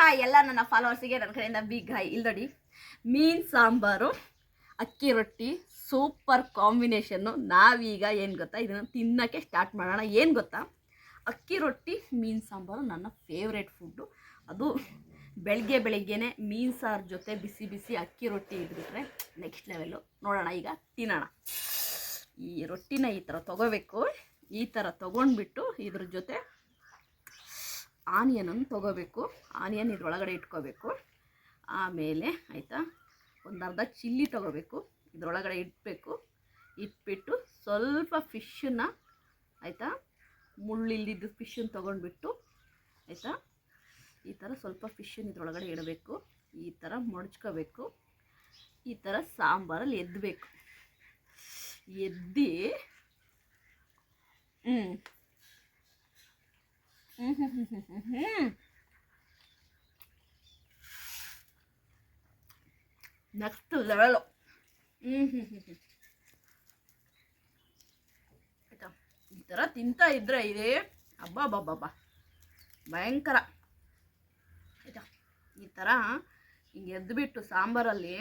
Hi ಎಲ್ಲ ನನ್ನ ಫಾಲೋವರ್ಸಿಗೆ ನನ್ನ ಕಡೆಯಿಂದ ಬಿಗ್ ಹಾಯ್ ಇಲ್ಲಿ ನೋಡಿ, ಮೀನು ಸಾಂಬಾರು, ಅಕ್ಕಿ ರೊಟ್ಟಿ ಸೂಪರ್ ಕಾಂಬಿನೇಷನ್ನು ನಾವೀಗ ಏನು ಗೊತ್ತಾ, ಇದನ್ನು ತಿನ್ನೋಕ್ಕೆ ಸ್ಟಾರ್ಟ್ ಮಾಡೋಣ. ಏನು ಗೊತ್ತಾ, ಅಕ್ಕಿ ರೊಟ್ಟಿ, ಮೀನು ಸಾಂಬಾರು ನನ್ನ ಫೇವ್ರೆಟ್ ಫುಡ್ಡು ಅದು ಬೆಳಗ್ಗೆ ಬೆಳಗ್ಗೆನೆ ಮೀನು ಸಾರು ಜೊತೆ ಬಿಸಿ ಬಿಸಿ ಅಕ್ಕಿ ರೊಟ್ಟಿ ಇದ್ಬಿಟ್ರೆ ನೆಕ್ಸ್ಟ್ ಲೆವೆಲ್ಲು ನೋಡೋಣ ಈಗ, ತಿನ್ನೋಣ. ಈ ರೊಟ್ಟಿನ ಈ ಥರ ತೊಗೋಬೇಕು. ಈ ಥರ ತೊಗೊಂಡ್ಬಿಟ್ಟು ಇದ್ರ ಜೊತೆ ಆನಿಯನನ್ನು ತೊಗೋಬೇಕು. ಆನಿಯನ್ ಇದ್ರೊಳಗಡೆ ಇಟ್ಕೋಬೇಕು. ಆಮೇಲೆ ಆಯಿತಾ, ಒಂದು ಅರ್ಧ ಚಿಲ್ಲಿ ತೊಗೋಬೇಕು. ಇದ್ರೊಳಗಡೆ ಇಡಬೇಕು ಇಟ್ಬಿಟ್ಟು ಸ್ವಲ್ಪ ಫಿಶನ್ನ ಆಯಿತಾ, ಮುಳ್ಳಿಲ್ದಿದ್ದು ಫಿಶನ್ನು ತೊಗೊಂಡ್ಬಿಟ್ಟು, ಆಯಿತಾ, ಈ ಥರ ಸ್ವಲ್ಪ ಫಿಶನ್ನು ಇದ್ರೊಳಗಡೆ ಇಡಬೇಕು. ಈ ಥರ ಮಡ್ಚ್ಕೋಬೇಕು. ಈ ಥರ ಸಾಂಬಾರಲ್ಲಿ ಎದ್ದಬೇಕು ಎದ್ದಿ ನೆಕ್ಸ್ಟ್ ಲೆವೆಲು. ಆಯ್ತಾ? ಈ ಥರ ತಿಂತಾ ಇದ್ರೆ ಇದೇ ಹಬ್ಬ ಬಬ್ಬ ಭಯಂಕರ. ಆಯ್ತಾ? ಈ ಥರ ಹಿಂಗೆ ಎದ್ದುಬಿಟ್ಟು ಸಾಂಬಾರಲ್ಲಿ,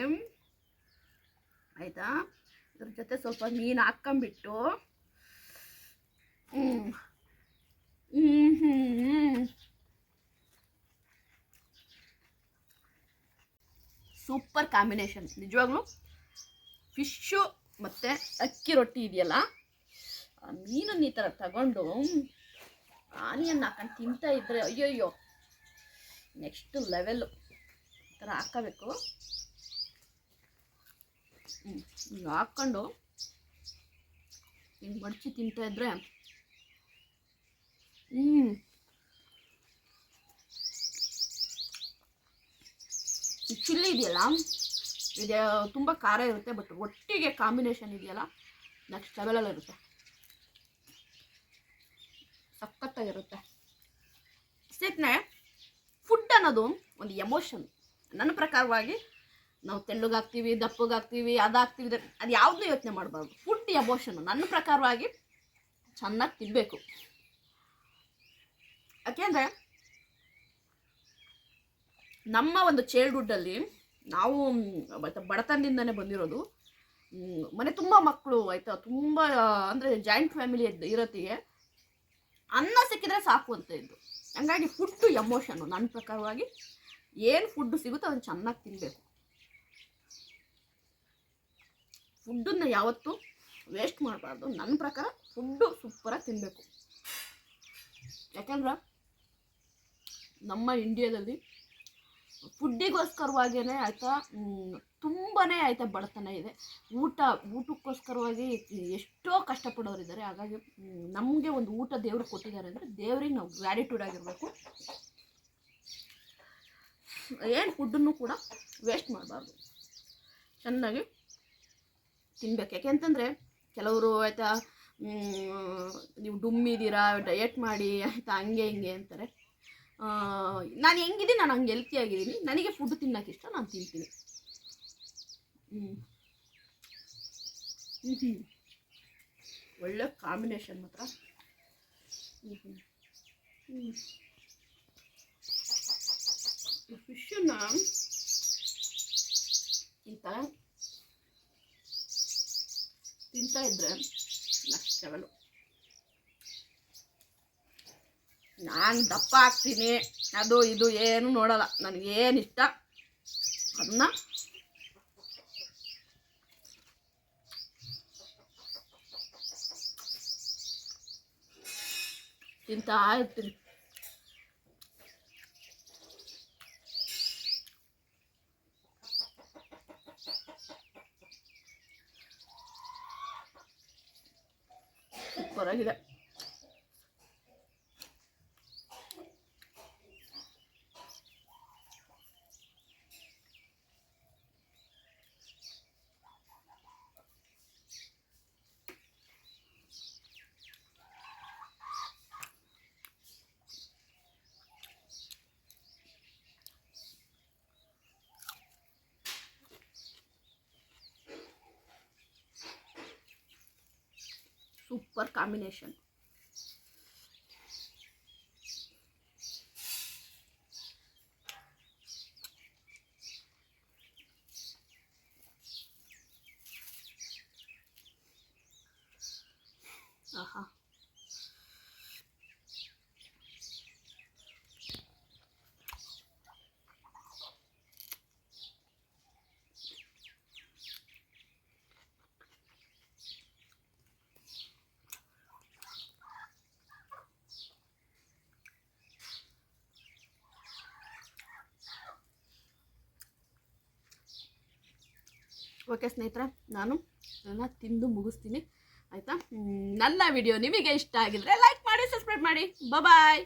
ಆಯಿತಾ? ಇದ್ರ ಜೊತೆ ಸ್ವಲ್ಪ ಮೀನು ಹಾಕ್ಕೊಂಬಿಟ್ಟು ಹ್ಞೂ ಸೂಪರ್ ಕಾಂಬಿನೇಷನ್ ನಿಜವಾಗ್ಲೂ? ಫಿಶ್ಶು ಮತ್ತು ಅಕ್ಕಿ ರೊಟ್ಟಿ ಇದೆಯಲ್ಲ ಮೀನನ್ನು ಈ ಥರ ತಗೊಂಡು ಆನಿಯನ್ ಹಾಕೊಂಡು ತಿಂತಾ ಇದ್ದರೆ ಅಯ್ಯಯ್ಯೋ ನೆಕ್ಸ್ಟ್ ಲೆವೆಲ್ಲು ಈ ಥರ ಹಾಕೋಬೇಕು ಹ್ಞೂ ಹಾಕ್ಕೊಂಡು ಹಿಂಗೆ ಮಡಚಿ ತಿಂತಾ ಇದ್ದರೆ ಹ್ಮ್. ಚಿಲ್ಲಿ ಇದೆಯಲ್ಲ? ಇದು, ತುಂಬ ಖಾರ ಇರುತ್ತೆ ಬಟ್ ಒಟ್ಟಿಗೆ ಕಾಂಬಿನೇಷನ್ ಇದೆಯಲ್ಲ ನೆಕ್ಸ್ಟ್ ಲೆವೆಲಲ್ಲಿ ಇರುತ್ತೆ. ಸಖತ್ತಾಗಿರುತ್ತೆ. ಸೆಟ್ನೆ ಫುಡ್ ಅನ್ನೋದು ಒಂದು ಎಮೋಷನ್ ನನ್ನ ಪ್ರಕಾರವಾಗಿ ನಾವು ತೆಳ್ಳಗಾಗ್ತೀವಿ, ದಪ್ಪಗಾಗ್ತೀವಿ, ಅದಾಗ್ತೀವಿ, ಅದು ಯಾವುದನ್ನೂ ಯೋಚನೆ ಮಾಡಬಾರ್ದು. ಫುಡ್ ಎಮೋಷನ್ ನನ್ನ ಪ್ರಕಾರವಾಗಿ ಚೆನ್ನಾಗಿ ತಿನ್ನಬೇಕು ಯಾಕೆಂದರೆ ನಮ್ಮ ಒಂದು ಚೈಲ್ಡ್ಹುಡ್ಡಲ್ಲಿ ನಾವು ಬಡತನದಿಂದನೇ ಬಂದಿರೋದು ಮನೆ ತುಂಬ ಮಕ್ಕಳು ಆಯಿತಾ, ತುಂಬ, ಅಂದರೆ ಜಾಯಿಂಟ್ ಫ್ಯಾಮಿಲಿ ಇರತ್ತಿಗೆ. ಅನ್ನ ಸಿಕ್ಕಿದ್ರೆ ಸಾಕು ಅಂತ ಇದ್ದು. ಹಂಗಾಗಿ ಫುಡ್ಡು ಎಮೋಷನು ನನ್ನ ಪ್ರಕಾರವಾಗಿ ಏನು ಫುಡ್ಡು ಸಿಗುತ್ತೋ ಅದನ್ನು ಚೆನ್ನಾಗಿ ತಿನ್ನಬೇಕು ಫುಡ್ಡನ್ನು ಯಾವತ್ತೂ ವೇಸ್ಟ್ ಮಾಡಬಾರ್ದು. ನನ್ನ ಪ್ರಕಾರ ಫುಡ್ಡು ಸೂಪರಾಗಿ ತಿನ್ನಬೇಕು ಯಾಕಂದ್ರೆ ನಮ್ಮ ಇಂಡಿಯಾದಲ್ಲಿ ಫುಡ್ಡಿಗೋಸ್ಕರವಾಗೇ ಆಯಿತಾ? ತುಂಬಾ ಆಯಿತಾ ಬಡತನ ಇದೆ. ಊಟ, ಊಟಕ್ಕೋಸ್ಕರವಾಗಿ ಎಷ್ಟೋ ಕಷ್ಟಪಡೋರಿದ್ದಾರೆ. ಹಾಗಾಗಿ ನಮಗೆ ಒಂದು ಊಟ ದೇವ್ರು ಕೊಟ್ಟಿದ್ದಾರೆ ಅಂದರೆ ದೇವ್ರಿಗೆ ನಾವು ಗ್ರ್ಯಾಟಿಟ್ಯೂಡ್ ಆಗಿರಬೇಕು. ಏನು ಫುಡ್ಡನ್ನು ಕೂಡ ವೇಸ್ಟ್ ಮಾಡಬಾರ್ದು. ಚೆನ್ನಾಗಿ ತಿನ್ಬೇಕು. ಯಾಕೆಂತಂದರೆ ಕೆಲವರು ಆಯಿತಾ ನೀವು ಡುಮ್ಮಿದ್ದೀರಾ ಡಯಟ್ ಮಾಡಿ, ಆಯಿತಾ, ಹಂಗೆ, ಹಿಂಗೆ ಅಂತಾರೆ. ನಾನು ಹೆಂಗಿದ್ದೀನಿ ನಾನು ಹಂಗೆ ಹೆಲ್ತಿ ಆಗಿದ್ದೀನಿ. ನನಗೆ ಫುಡ್ ತಿನ್ನೋಕೆ ಇಷ್ಟ, ನಾನು ತಿಂತೀನಿ. ಹ್ಞೂ ಹ್ಞೂ ಒಳ್ಳೆ ಕಾಂಬಿನೇಷನ್ ಮಾತ್ರ. ಹ್ಞೂ ಹ್ಞೂ ಹ್ಞೂ ಫಿಶನ್ನ ಇಂಥ ತಿಂತಾ ಇದ್ರೆ ನೆಕ್ಸ್ಟ್ ನಾನು ದಪ್ಪ ಆಗ್ತೀನಿ. ಅದು ಇದು ಏನು ನೋಡಲ್ಲ. ನನಗೇನು ಇಷ್ಟ? ಅದನ್ನ ತಿಂತಾ ಇರ್ತೀನಿ. ಸೂಪರ್ ಸೂಪರ್ ಕಾಂಬಿನೇಷನ್ ಓಕೆ ಸ್ನೇಹಿತರೆ, ನಾನು ಅದನ್ನು ತಿಂದು ಮುಗಿಸ್ತೀನಿ. ಆಯಿತಾ? ನನ್ನ ವಿಡಿಯೋ ನಿಮಗೆ ಇಷ್ಟ ಆಗಿದ್ರೆ ಲೈಕ್ ಮಾಡಿ ಸಬ್ಸ್ಕ್ರೈಬ್ ಮಾಡಿ. ಬಾಯ್